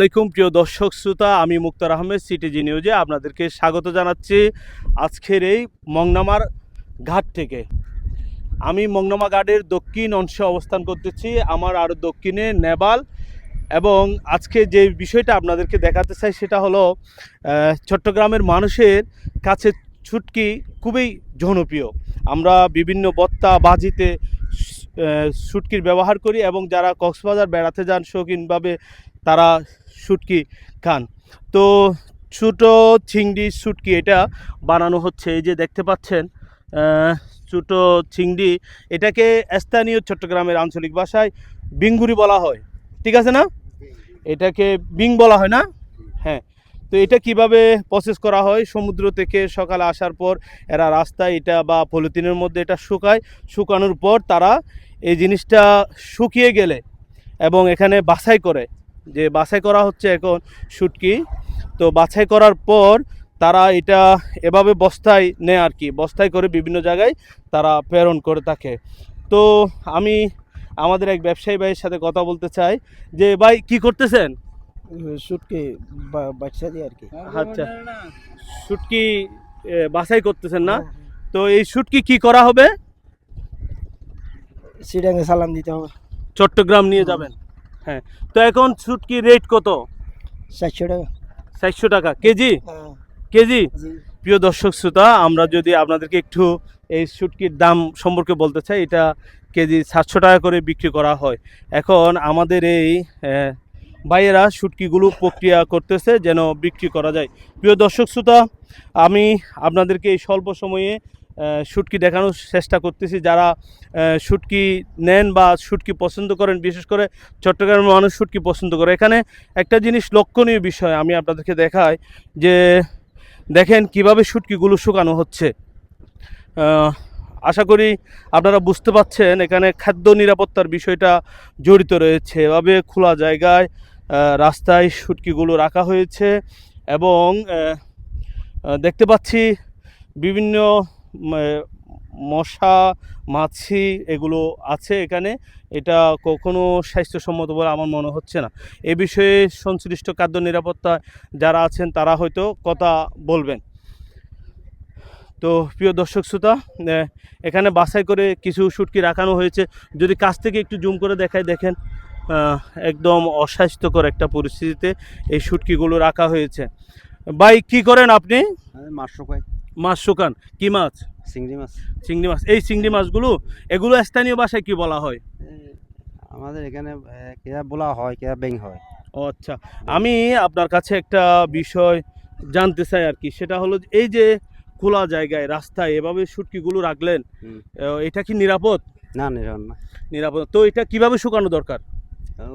আসসালামাইকুম প্রিয় দর্শক শ্রোতা আমি মুক্তার আহমেদ সিটিজি নিউজে আপনাদেরকে স্বাগত জানাচ্ছি আজকের এই মংনামার ঘাট থেকে। আমি মংনামা ঘাটের দক্ষিণ অংশে অবস্থান করতেছি আমার আরও দক্ষিণে নেপাল এবং আজকে যে বিষয়টা আপনাদেরকে দেখাতে চাই সেটা হলো চট্টগ্রামের মানুষের কাছে ছুটকি খুবই জনপ্রিয়। আমরা বিভিন্ন বত্তা বাজিতে আহ, শুটকির ব্যবহার করি এবং যারা কক্সবাজার বেড়াতে যান শৌখিনভাবে তারা শুটকি খান। তো ছোটো চিংড়ি শুটকি এটা বানানো হচ্ছে, এই যে দেখতে পাচ্ছেন ছোটো চিংড়ি। এটাকে স্থানীয় চট্টগ্রামের আঞ্চলিক ভাষায় বিঙ্গুরি বলা হয়। ঠিক আছে না? এটাকে বিং বলা হয় না? হ্যাঁ। তো এটা কীভাবে প্রসেস করা হয়? সমুদ্র থেকে সকালে আসার পর এরা রাস্তায় এটা বা পলিথিনের মধ্যে এটা শুকায়। শুকানোর পর তারা এই জিনিসটা শুকিয়ে গেলে এবং এখানে বাছাই করে। যে বাছাই করা হচ্ছে এখন শুটকি। তো বাছাই করার পর তারা এটা এভাবে বস্তায় নেয় আর কি বস্তায় করে বিভিন্ন জায়গায় তারা প্রেরণ করে থাকে। তো আমি আমাদের এক ব্যবসায়ী ভাইয়ের সাথে কথা বলতে চাই যে ভাই কি করতেছেন? শুটকি বাচ্চা দিয়ে আর কি। আচ্ছা। শুটকি বাছাই করতেছেন না? তো এই শুটকি কি করা হবে? সিডাঙ্গে সালাম দিতে হবে। চট্টগ্রাম নিয়ে যাবেন? হ্যাঁ তো এখন শুটকি রেট কত? চারশো টাকা। চারশো টাকা। কেজি? হ্যাঁ, কেজি? প্রিয় দর্শক শ্রোতা আমরা যদি আপনাদেরকে একটু এই শুটকির দাম সম্পর্কে বলতে চাই এটা কেজি সাতশো টাকা করে বিক্রি করা হয়। এখন আমাদের এই ভাইয়েরা শুটকিগুলো প্রক্রিয়া করতেছে যেন বিক্রি করা যায়। প্রিয় দর্শক শ্রোতা আমি আপনাদেরকে এই স্বল্প সময়ে শুটকি দেখানোর চেষ্টা করতেছি। যারা শুটকি নেন বা শুটকি পছন্দ করেন, বিশেষ করে চট্টগ্রামের মানুষ শুটকি পছন্দ করে। এখানে একটা জিনিস লক্ষণীয় বিষয় আমি আপনাদেরকে দেখাই, যে দেখেন কীভাবে শুটকিগুলো শুকানো হচ্ছে। আশা করি আপনারা বুঝতে পাচ্ছেন, এখানে খাদ্য নিরাপত্তার বিষয়টা জড়িত রয়েছে। এভাবে খোলা জায়গায় রাস্তায় শুটকিগুলো রাখা হয়েছে এবং দেখতে পাচ্ছি বিভিন্ন মশা, মাছি এগুলো আছে এখানে। এটা কখনো স্বাস্থ্যসম্মত বলে আমার মনে হচ্ছে না। এ বিষয়ে সংশ্লিষ্ট খাদ্য নিরাপত্তা যারা আছেন তারা হয়তো কথা বলবেন। তো প্রিয় দর্শক শ্রোতা এখানে বাছাই করে কিছু শুটকি রাখানো হয়েছে। যদি কাছ থেকে একটু জুম করে দেখায় দেখেন একদম অস্বাস্থ্যকর একটা পরিস্থিতিতে এই শুটকিগুলো রাখা হয়েছে। ভাই, কি করেন আপনি? মাছ মাছ শুকান কি মাছ? চিংড়ি মাছ। চিংড়ি মাছ। এই চিংড়ি মাছগুলো এগুলো স্থানীয় ভাষায় কি বলা হয়? আমাদের এখানে কেয়া বলা হয় কেয়া ব্যাং হয়। ও আচ্ছা আমি আপনার কাছে একটা বিষয় জানতে চাই আর কি সেটা হলো যে এই যে খোলা জায়গায় রাস্তায় এভাবে শুটকিগুলো রাখলেন এটা কি নিরাপদ? না নিরন না। নিরাপদ। তো এটা কীভাবে শুকানো দরকার?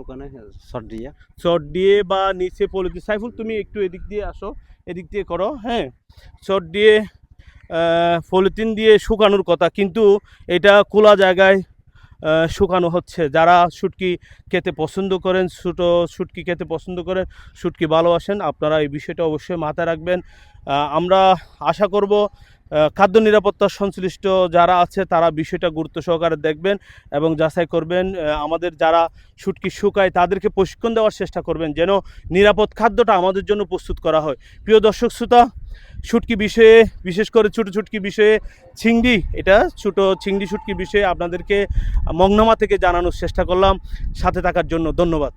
ওখানে শর্ট দিয়ে। চট দিয়ে বা নিচে পলিথিন সাইফুল তুমি একটু এদিক দিয়ে আসো। এদিক দিয়ে করো হ্যাঁ? চট দিয়ে পলিথিন দিয়ে শুকানোর কথা, কিন্তু এটা খোলা জায়গায় শুকানো হচ্ছে। যারা শুটকি খেতে পছন্দ করেন, ছোটো শুটকি খেতে পছন্দ করেন, শুটকি ভালোবাসেন, আপনারা এই বিষয়টা অবশ্যই মাথায় রাখবেন। আমরা আশা করব খাদ্য নিরাপত্তা সংশ্লিষ্ট যারা আছে, তারা বিষয়টা গুরুত্ব সহকারে দেখবেন এবং যাচাই করবেন। আমাদের যারা শুটকি শুকায়, তাদেরকে প্রশিক্ষণ দেওয়ার চেষ্টা করবেন যেন নিরাপদ খাদ্যটা আমাদের জন্য প্রস্তুত করা হয়। প্রিয় দর্শক শ্রোতা শুটকি বিষয়ে, বিশেষ করে ছোটো ছুটকি বিষয়ে চিংড়ি এটা ছোটো চিংড়ি শুটকি বিষয়ে আপনাদেরকে মংনামা থেকে জানানোর চেষ্টা করলাম। সাথে থাকার জন্য ধন্যবাদ।